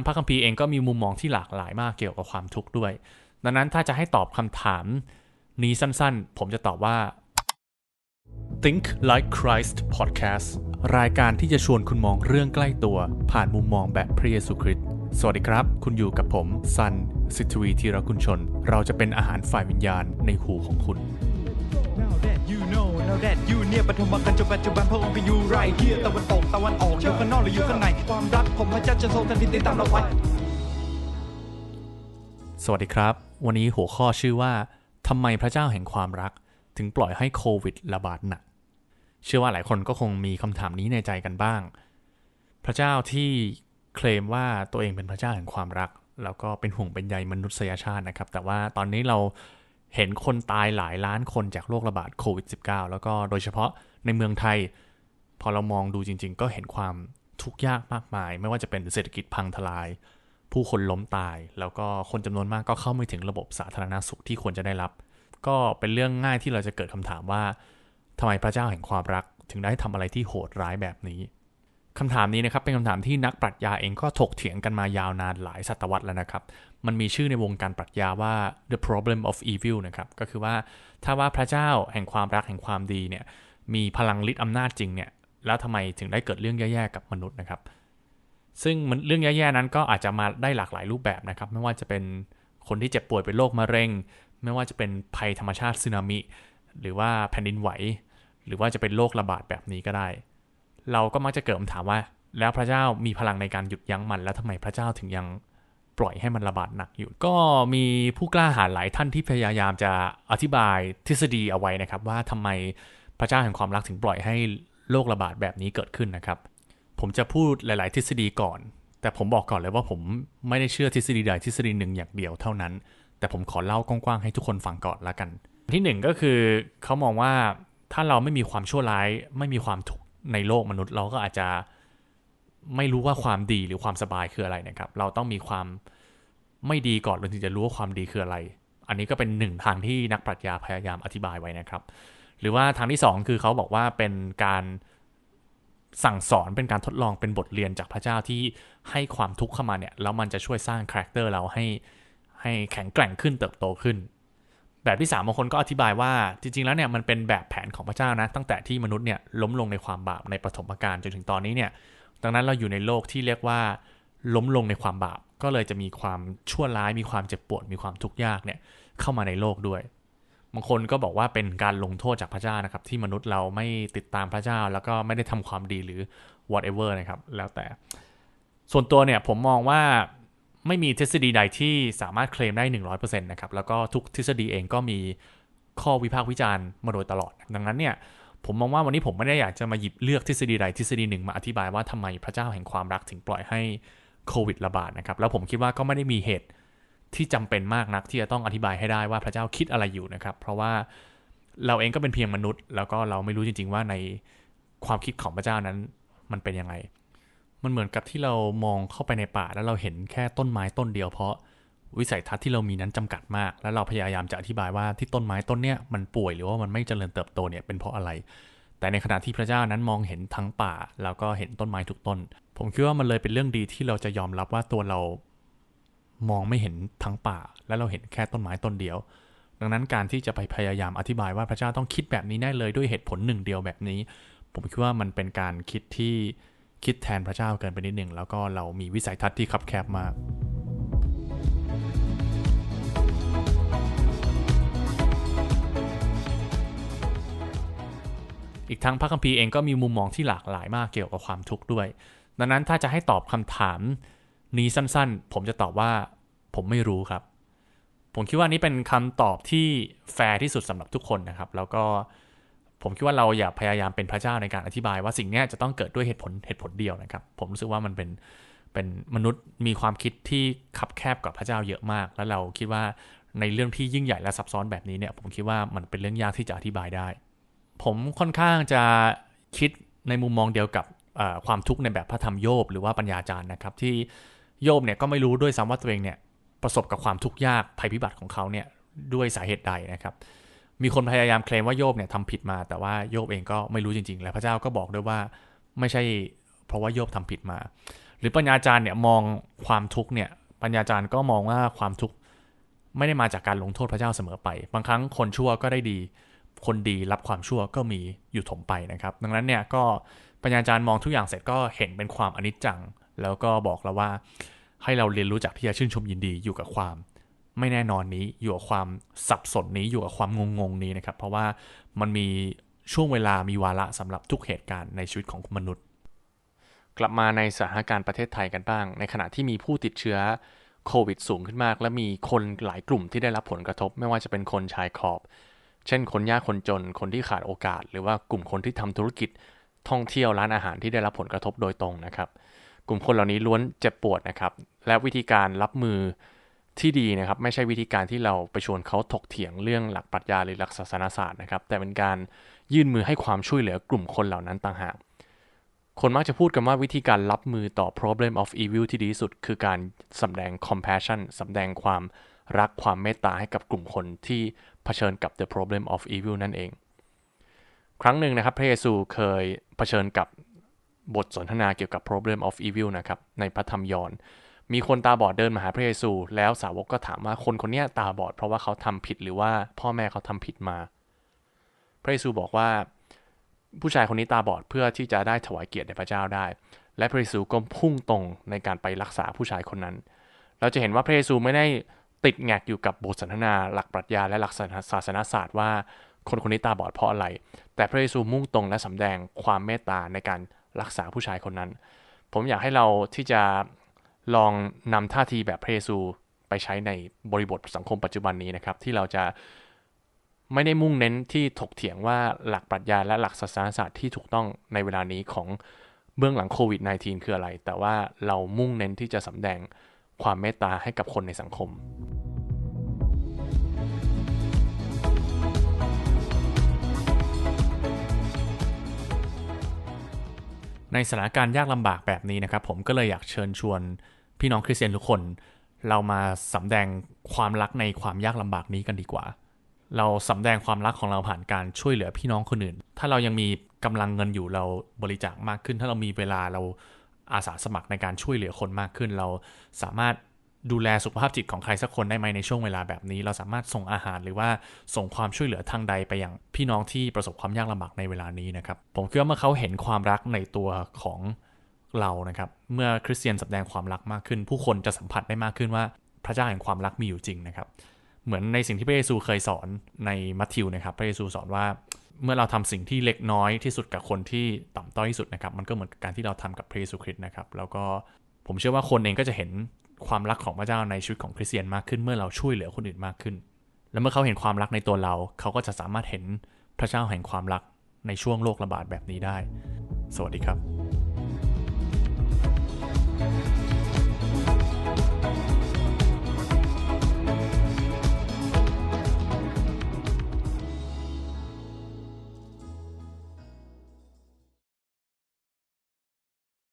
ทั้งพระคัมภีร์เองก็มีมุมมองที่หลากหลายมากเกี่ยวกับความทุกข์ด้วย ดังนั้นถ้าจะให้ตอบคำถามนี้สั้นๆ ผมจะตอบว่า Think Like Christ Podcast รายการที่จะชวนคุณมองเรื่องใกล้ตัว ผ่านมุมมองแบบพระเยซูคริสต์สวัสดีครับ คุณอยู่กับผมซันสิทวีธีรกุลชน เราจะเป็นอาหารฝ่ายวิญญาณในหูของคุณ Now that you know now that you เนี่ยปฐมกันจนปัจจุบันพระองค์เป็นอยู่ไรเที่ยตะวันตกตะวันออกอยู่ข้างนอกหรืออยู่ข้างในความรักของพระเจ้าจะทรงทันทีติดตามเราไว้สวัสดีครับ วันนี้หัวข้อชื่อว่าทำไมพระเจ้าแห่งความรัก ถึงปล่อยให้โควิดระบาดหนักเชื่อว่าหลายคนก็คงมีคำถามนี้ในใจกันบ้าง พระเจ้าที่เคลมว่าตัวเองเป็นพระเจ้าแห่งความรัก แล้วก็เป็นห่วงเป็นใยมนุษยชาตินะครับ แต่ว่าตอนนี้เรา เห็นคนตายหลายล้านคนจากโรคระบาดโควิด -19 แล้วก็โดยเฉพาะในเมืองไทย พอเรามองดูจริง ๆ ก็เห็นความทุกข์ยากมากมาย ไม่ว่าจะเป็นเศรษฐกิจพังทลาย ผู้คนล้มตาย แล้วก็คนจำนวนมากก็เข้าไม่ถึงระบบสาธารณสุขที่ควรจะได้รับ ก็เป็นเรื่องง่ายที่เราจะเกิดคำถามว่าทำไมพระเจ้าแห่งความรัก ถึงได้ทำอะไรที่โหดร้ายแบบนี้คำถามนี้นะครับเป็นคำถามที่นักปรัชญาเองก็ถกเถียงกันมายาวนานหลายศตวรรษแล้วนะครับ มันมีชื่อในวงการปรัชญาว่า the problem of evil นะครับ ก็คือว่าถ้าว่าพระเจ้าแห่งความรักแห่งความดีเนี่ยมีพลังฤทธิ์อำนาจจริงเนี่ยแล้วทำไมถึงได้เกิดเรื่องแย่ๆกับมนุษย์นะครับ ซึ่งมันเรื่องแย่ๆนั้นก็อาจจะมาได้หลากหลายรูปแบบนะครับ ไม่ว่าจะเป็นคนที่เจ็บป่วยเป็นโรคมะเร็ง ไม่ว่าจะเป็นภัยธรรมชาติสึนามิ หรือว่าแผ่นดินไหว หรือว่าจะเป็นโรคระบาดแบบนี้ก็ได้ เราก็มักจะเกิดคำถามว่า แล้วพระเจ้ามีพลังในการหยุดยั้งมัน แล้วทำไมพระเจ้าถึงยัง ปล่อยให้มันระบาดหนักอยู่ ก็มีผู้กล้าหาญหลายท่านที่พยายามจะอธิบายทฤษฎีเอาไว้นะครับ ว่าทำไมพระเจ้าแห่งความรักถึงปล่อยให้โรคระบาดแบบนี้เกิดขึ้นนะครับ ผมจะพูดหลาย ๆ ทฤษฎีก่อน แต่ผมบอกก่อนเลยว่าผมไม่ได้เชื่อทฤษฎีใดทฤษฎีหนึ่งอย่างเดียวเท่านั้น แต่ผมขอเล่ากว้าง ๆ ให้ทุกคนฟังก่อนละกัน ที่หนึ่งก็คือเขามองว่าถ้าเราไม่มีความชั่วร้ายไม่มีความทุกข์ในโลกมนุษย์ เราก็อาจจะ ไม่รู้ว่าความดีหรือความสบายคืออะไรนะครับ เราต้องมีความไม่ดีก่อนเราถึงจะรู้ว่าความดีคืออะไร อันนี้ก็เป็นหนึ่งทางที่นักปรัชญาพยายามอธิบายไว้นะครับ หรือว่าทางที่สองคือเขาบอกว่าเป็นการสั่งสอนเป็นการทดลองเป็นบทเรียนจากพระเจ้าที่ให้ความทุกข์เข้ามาเนี่ยแล้วมันจะช่วยสร้างคาแรคเตอร์เราให้ให้แข็งแกร่งขึ้นเติบโตขึ้น แบบที่สามบางคนก็อธิบายว่าจริง ๆ แล้วเนี่ยมันเป็นแบบแผนของพระเจ้านะ ตั้งแต่ที่มนุษย์เนี่ยล้มลงในความบาปในปฐมกาลจนถึงตอนนี้เนี่ย ดังนั้นเราอยู่ในโลกที่เรียกว่า ล้มลงในความบาป ก็เลยจะมีความชั่วร้ายมีความเจ็บปวดมีความทุกข์ยากเนี่ยเข้ามาในโลกด้วยบางคนก็บอกว่าเป็นการลงโทษจากพระเจ้านะครับ ที่มนุษย์เราไม่ติดตามพระเจ้า แล้วก็ไม่ได้ทำความดีหรือ whatever นะครับ แล้วแต่ ส่วนตัวเนี่ยผมมองว่าไม่มีทฤษฎีใดที่สามารถเคลมได้ 100%นะครับ แล้วก็ทุกทฤษฎีเองก็มีข้อวิพากษ์วิจารณ์มาโดยตลอด ดังนั้นเนี่ย ผมมองว่าวันนี้ผมไม่ได้อยากจะมาหยิบเลือกทฤษฎีใดทฤษฎีหนึ่งมาอธิบายว่าทำไมพระเจ้าแห่งความรักถึงปล่อยให้โควิดระบาดนะครับ แล้วผมคิดว่าก็ไม่ได้มีเหตุที่จำเป็นมากนักที่จะต้องอธิบายให้ได้ว่าพระเจ้าคิดอะไรอยู่นะครับ เพราะว่าเราเองก็เป็นเพียงมนุษย์ แล้วก็เราไม่รู้จริง ๆ ว่าในความคิดของพระเจ้านั้นมันเป็นยังไง มันเหมือนกับที่เรามองเข้าไปในป่าแล้วเราเห็นแค่ต้นไม้ต้นเดียวเพราะ วิสัยทัศน์ที่เรามีนั้นจำกัดมาก แล้วเราพยายามจะอธิบายว่าที่ต้นไม้ต้นเนี้ยมันป่วยหรือว่ามันไม่เจริญเติบโตเนี่ยเป็นเพราะอะไร แต่ในขณะที่พระเจ้านั้นมองเห็นทั้งป่า แล้วก็เห็นต้นไม้ทุกต้น ผมคิดว่ามันเลยเป็นเรื่องดีที่เราจะยอมรับว่าตัวเรามองไม่เห็นทั้งป่า และเราเห็นแค่ต้นไม้ต้นเดียว ดังนั้นการที่จะไปพยายามอธิบายว่าพระเจ้าต้องคิดแบบนี้แน่เลยด้วยเหตุผลหนึ่งเดียวแบบนี้ ผมคิดว่ามันเป็นการคิดที่คิดแทนพระเจ้าเกินไปนิดหนึ่งแล้วก็เรามีวิสัยทัศน์ที่คับแคบมาก อีกทั้งพระคัมภีร์เองก็มีมุมมองที่หลากหลายมากเกี่ยวกับความทุกข์ด้วย ดังนั้นถ้าจะให้ตอบคำถามนี้สั้นๆ ผมจะตอบว่าผมไม่รู้ครับ ผมคิดว่านี้เป็นคำตอบที่แฟร์ที่สุดสำหรับทุกคนนะครับ แล้วก็ผมคิดว่าเราอย่าพยายามเป็นพระเจ้าในการอธิบายว่าสิ่งนี้จะต้องเกิดด้วยเหตุผลเหตุผลเดียวนะครับ ผมรู้สึกว่ามันเป็นเป็นมนุษย์มีความคิดที่คับแคบกับพระเจ้าเยอะมาก แล้วเราคิดว่าในเรื่องที่ยิ่งใหญ่และซับซ้อนแบบนี้เนี่ย ผมคิดว่ามันเป็นเรื่องยากที่จะอธิบายได้ ผมค่อนข้างจะคิดในมุมมองเดียวกับความทุกข์ในแบบพระธรรมโยบหรือว่าปัญญาจารย์นะครับ ที่โยบเนี่ยก็ไม่รู้ด้วยซ้ำว่าตัวเองเนี่ยประสบกับความทุกข์ยากภัยพิบัติของเขาเนี่ยด้วยสาเหตุใดนะครับ มีคนพยายามเคลมว่าโยบเนี่ยทำผิดมา แต่ว่าโยบเองก็ไม่รู้จริง ๆ และพระเจ้าก็บอกด้วยว่าไม่ใช่เพราะว่าโยบทำผิดมา หรือปัญญาจารย์เนี่ยมองความทุกข์เนี่ยปัญญาจารย์ก็มองว่าความทุกข์ไม่ได้มาจากการลงโทษพระเจ้าเสมอไป บางครั้งคนชั่วก็ได้ดี คนดีรับความชั่วก็มีอยู่ถมไปนะครับ ดังนั้นเนี่ยก็ปัญญาจารย์มองทุกอย่างเสร็จก็เห็นเป็นความอนิจจัง แล้วก็บอกเราว่าให้เราเรียนรู้จักที่จะชื่นชมยินดีอยู่กับความ ไม่แน่นอนนี้อยู่กับความสับสนนี้อยู่กับความงงงๆนี้นะครับ เพราะว่ามันมีช่วงเวลามีวาระสำหรับทุกเหตุการณ์ในชีวิตของมนุษย์ กลับมาในสถานการณ์ประเทศไทยกันบ้าง ในขณะที่มีผู้ติดเชื้อโควิดสูงขึ้นมาก และมีคนหลายกลุ่มที่ได้รับผลกระทบ ไม่ว่าจะเป็นคนชายขอบ เช่นคนยากคนจนคนที่ขาดโอกาส หรือว่ากลุ่มคนที่ทำธุรกิจท่องเที่ยวร้านอาหารที่ได้รับผลกระทบโดยตรงนะครับ กลุ่มคนเหล่านี้ล้วนเจ็บปวดนะครับ และวิธีการรับมือที่ดีนะครับ ไม่ใช่วิธีการที่เราไปชวนเขาถกเถียงเรื่องหลักปรัชญาหรือหลักศาสนศาสตร์นะครับ แต่เป็นการยื่นมือให้ความช่วยเหลือกลุ่มคนเหล่านั้นต่างหากคนมักจะพูดกันว่าวิธีการรับมือต่อ problem of evil ที่ดีที่สุด คือการสำแดง compassion สำแดงความ รักความเมตตาให้กับกลุ่มคนที่เผชิญกับ the problem of evil นั่นเอง ครั้งหนึ่งนะครับพระเยซูเคยเผชิญกับบทสนทนาเกี่ยวกับ problem of evil นะครับในพระธรรมยอห์นมีคนตาบอดเดินมาหาพระเยซู แล้วสาวกก็ถามว่าคนคนนี้ตาบอดเพราะว่าเขาทำผิดหรือว่าพ่อแม่เขาทำผิดมา พระเยซูบอกว่าผู้ชายคนนี้ตาบอดเพื่อที่จะได้ถวายเกียรติแด่พระเจ้าได้ และพระเยซูก็พุ่งตรงในการไปรักษาผู้ชายคนนั้น เราจะเห็นว่าพระเยซูไม่ได้ ติดแงกอยู่กับบทสนทนาหลักปรัชญาและหลักศาสนาศาสตร์ว่าคนคนนี้ตาบอดเพราะอะไร แต่พระเยซูมุ่งตรงและสำแดงความเมตตาในการรักษาผู้ชายคนนั้น ผมอยากให้เราที่จะลองนำท่าทีแบบพระเยซูไปใช้ในบริบทสังคมปัจจุบันนี้นะครับ ที่เราจะไม่ได้มุ่งเน้นที่ถกเถียงว่าหลักปรัชญาและหลักศาสนาศาสตร์ที่ถูกต้องในเวลานี้ของเบื้องหลังโควิด -19 คืออะไร แต่ว่าเรามุ่งเน้นที่จะสำแดงความเมตตาให้กับคนในสังคม ในสถานการณ์ยากลำบากแบบนี้นะครับ ผมก็เลยอยากเชิญชวนพี่น้องคริสเตียนทุกคน เรามาสำแดงความรักในความยากลำบากนี้กันดีกว่า เราสำแดงความรักของเราผ่านการช่วยเหลือพี่น้องคนอื่น ถ้าเรายังมีกำลังเงินอยู่เราบริจาคมากขึ้น ถ้าเรามีเวลาเราอาสาสมัครในการช่วยเหลือคนมากขึ้น เราสามารถ ดูแลสุขภาพจิตของใครสักคนได้ไหมในช่วงเวลาแบบนี้ เราสามารถส่งอาหารหรือว่าส่งความช่วยเหลือทางใดไปยังพี่น้องที่ประสบความยากลำบากในเวลานี้นะครับ ผมคิดว่าเมื่อเขาเห็นความรักในตัวของเรานะครับ เมื่อคริสเตียนแสดงความรักมากขึ้น ผู้คนจะสัมผัสได้มากขึ้นว่าพระเจ้าแห่งความรักมีอยู่จริงนะครับ เหมือนในสิ่งที่พระเยซูเคยสอนในมัทธิวนะครับ พระเยซูสอนว่าเมื่อเราทำสิ่งที่เล็กน้อยที่สุดกับคนที่ต่ำต้อยที่สุดนะครับ มันก็เหมือนกับการที่เราทำกับพระเยซูคริสต์นะครับ แล้วก็ผมเชื่อว่าคนเองก็จะเห็น ความรักของพระเจ้าในชีวิตของคริสเตียนมากขึ้นเมื่อเราช่วยเหลือคนอื่นมากขึ้น และเมื่อเขาเห็นความรักในตัวเรา เขาก็จะสามารถเห็นพระเจ้าแห่งความรักในช่วงโรคระบาดแบบนี้ได้ สวัสดีครับ